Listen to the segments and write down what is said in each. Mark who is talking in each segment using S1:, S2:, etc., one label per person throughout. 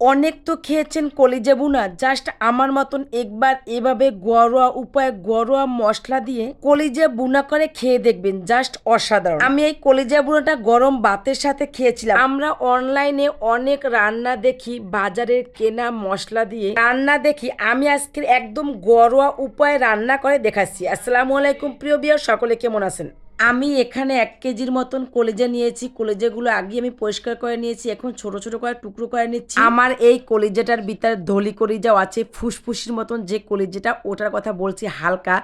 S1: অনেক তো খেয়েছেন কলিজা বুনা। জাস্ট আমার মতন একবার এভাবে ঘরোয়া উপায়ে ঘরোয়া মশলা দিয়ে কলিজা বুনা করে খেয়ে দেখবেন, জাস্ট অসাধারণ। আমি এই কলিজা বুনাটা গরম ভাতের সাথে খেয়েছিলাম। আমরা অনলাইনে অনেক রান্না দেখি বাজারের কেনা মশলা দিয়ে। রান্না দেখি, আমি আজকে একদম ঘরোয়া উপায়ে রান্না করে দেখাচ্ছি। আসসালামু আলাইকুম, প্রিয় বিয়া সকলে কেমন আছেন? আমি এখানে এক কেজির মতন কলেজা নিয়েছি। কলেজাগুলো আগে আমি পরিষ্কার করে নিয়েছি। এখন ছোট ছোট করে টুকরো করে নিচ্ছি। আমার এই কলেজাটার ভিতরে ধলি কলিজাও আছে, ফুসফুসির মতন যে কলিজাটা, ওটার কথা বলছি হালকা।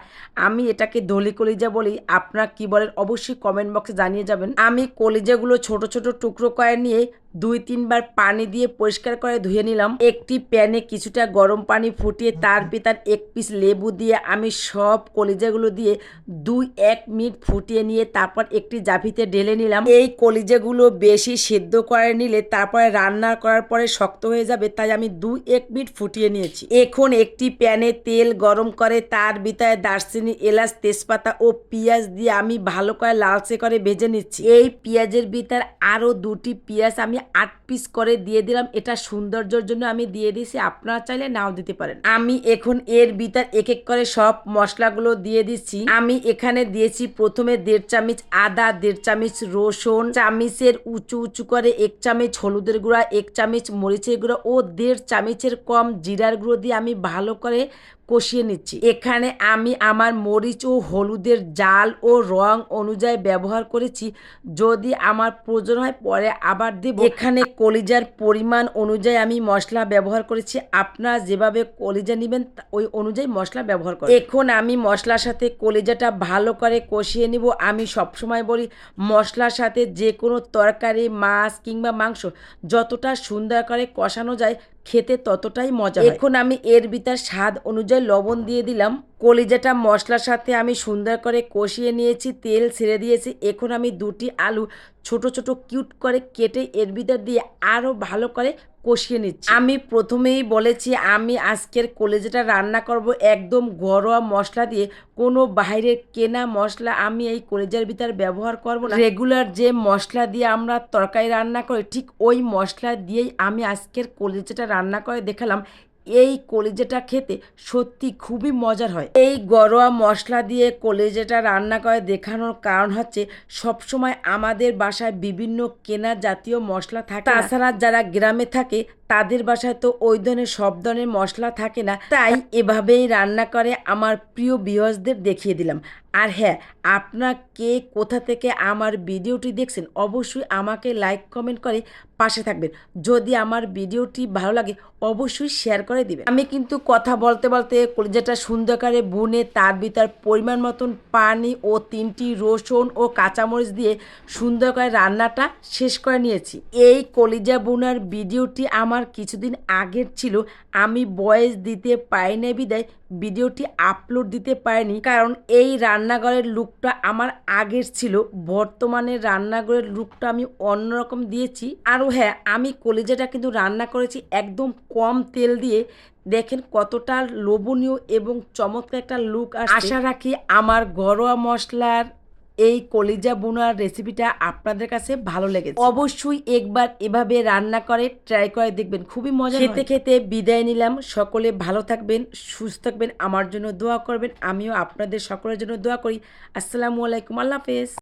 S1: আমি এটাকে ধলি কলিজা বলি, আপনারা কি বলেন অবশ্যই কমেন্ট বক্সে জানিয়ে যাবেন। আমি কলিজাগুলো ছোট ছোট টুকরো করে নিয়ে দুই তিনবার পানি দিয়ে পরিষ্কার করে ধুয়ে নিলাম। একটি প্যানে কিছুটা গরম পানি ফুটিয়ে তার ভিতর এক পিস লেবু দিয়ে আমি সব কলিজাগুলো দিয়ে দুই এক মিনিট ফুটিয়ে নিয়ে তারপর একটি জাফিতে ঢেলে নিলাম। এই কলিজাগুলো বেশি সেদ্ধ করে নিলে তারপরে রান্না করার পরে শক্ত হয়ে যাবে, তাই আমি দুই এক মিনিট ফুটিয়ে নিয়েছি। এখন একটি প্যানে তেল গরম করে তার ভিতরে দারচিনি, এলাচ, তেজপাতা ও পেঁয়াজ দিয়ে আমি ভালো করে লালচে করে ভেজে নিচ্ছি। এই পেঁয়াজের ভিতর আরও দুটি পেঁয়াজ আমি আট পিস করে দিয়ে দিলাম। এটা সৌন্দর্যের জন্য আমি দিয়ে দিয়েছি। আপনারা চাইলে নাও দিতে পারেন। আমি এখন এর ভিতর এক এক করে সব মশলাগুলো দিয়ে দিচ্ছি। আমি এখানে দিয়েছি প্রথমে দেড় চামচ আদা, দেড় চামচ রসুন, চামিচের উঁচু উঁচু করে এক চামচ হলুদের গুঁড়া, এক চামচ মরিচের গুঁড়া ও দেড় চামচের কম জিরার গুঁড়ো দিয়ে আমি ভালো করে কষিয়ে নিচ্ছি। এখানে আমি আমার মরিচ ও হলুদের জাল ও রং অনুযায়ী ব্যবহার করেছি। যদি আমার প্রয়োজন হয় পরে আবার দেব। এখানে কলিজার পরিমাণ অনুযায়ী আমি মশলা ব্যবহার করেছি। আপনারা যেভাবে কলিজা নেবেন ওই অনুযায়ী মশলা ব্যবহার করেন। এখন আমি মশলার সাথে কলিজাটা ভালো করে কষিয়ে নিব। আমি সবসময় বলি, মশলার সাথে যে কোনো তরকারি, মাছ কিংবা মাংস যতটা সুন্দর করে কষানো যায় খেতে ততটাই মজা এখন আমি এর ভিতর স্বাদ অনুযায়ী লবণ দিয়ে দিলাম। কলিজাটা, মশলার সাথে আমি সুন্দর করে কষিয়ে নিয়েছি, তেল ছেড়ে দিয়েছি। এখন আমি দুটি আলু ছোট ছোট কিউট করে কেটে এর ভিতর দিয়ে আরও ভালো করে কষিয়ে নিচ্ছি। আমি প্রথমেই বলেছি, আমি আজকের কলেজেটা রান্না করব একদম ঘরোয়া মশলা দিয়ে। কোনো বাইরের কেনা মশলা আমি এই কলেজার ভিতর ব্যবহার করব না। রেগুলার যে মশলা দিয়ে আমরা তরকারি রান্না করি, ঠিক ওই মশলা দিয়েই আমি আজকের কলেজেটা রান্না করে দেখালাম। এই কলিজাটা খেতে সত্যি খুবই মজার হয়। এই গরোয়া মশলা দিয়ে কলিজাটা রান্না করে দেখানোর কারণ হচ্ছে সবসময় আমাদের বাসায় বিভিন্ন কেনা জাতীয় মশলা থাকে তাছাড়া যারা গ্রামে থাকে তাদের বাসায় তো ওই ধরনের সব ধরনের মশলা থাকে না। তাই এভাবেই রান্না করে আমার প্রিয় বিহসদের দেখিয়ে দিলাম। আর হ্যাঁ আপনার কে কোথা থেকে আমার ভিডিওটি দেখছেন, অবশ্যই আমাকে লাইক কমেন্ট করে পাশে থাকবেন। যদি আমার ভিডিওটি ভালো লাগে, অবশ্যই শেয়ার করে দিবেন। আমি কিন্তু কথা বলতে বলতে কলিজাটা সুন্দর করে বুনে তার ভিতর পরিমাণ মতন পানি ও তিনটি রসুন ও কাঁচামরিচ দিয়ে সুন্দর করে রান্নাটা শেষ করে নিয়েছি। এই কলিজা বোনার ভিডিওটি আমার কিছুদিন আগের ছিল। আমি বয়েস দিতে পারি না বিদায়, ভিডিওটি আপলোড দিতে পারিনি কারণ এই রান্নাঘরের লুকটা আমার আগের ছিল। বর্তমানে রান্নাঘরের লুকটা আমি অন্যরকম দিয়েছি। আরও হ্যাঁ আমি কলিজাটা কিন্তু রান্না করেছি একদম কম তেল দিয়ে। দেখেন কতটা লোভনীয় এবং চমৎকার একটা লুক আশা রাখি আমার ঘরোয়া মশলার এই কলিজা বোনার রেসিপিটা আপনাদের কাছে ভালো লেগেছে। অবশ্যই একবার এভাবে রান্না করে ট্রাই করে দেখবেন। খুবই মজা খেতে খেতে বিদায় নিলাম। সকলে ভালো থাকবেন সুস্থ থাকবেন আমার জন্য দোয়া করবেন। আমিও আপনাদের সকলের জন্য দোয়া করি। আসসালামু আলাইকুম আল্লাহ হাফেজ।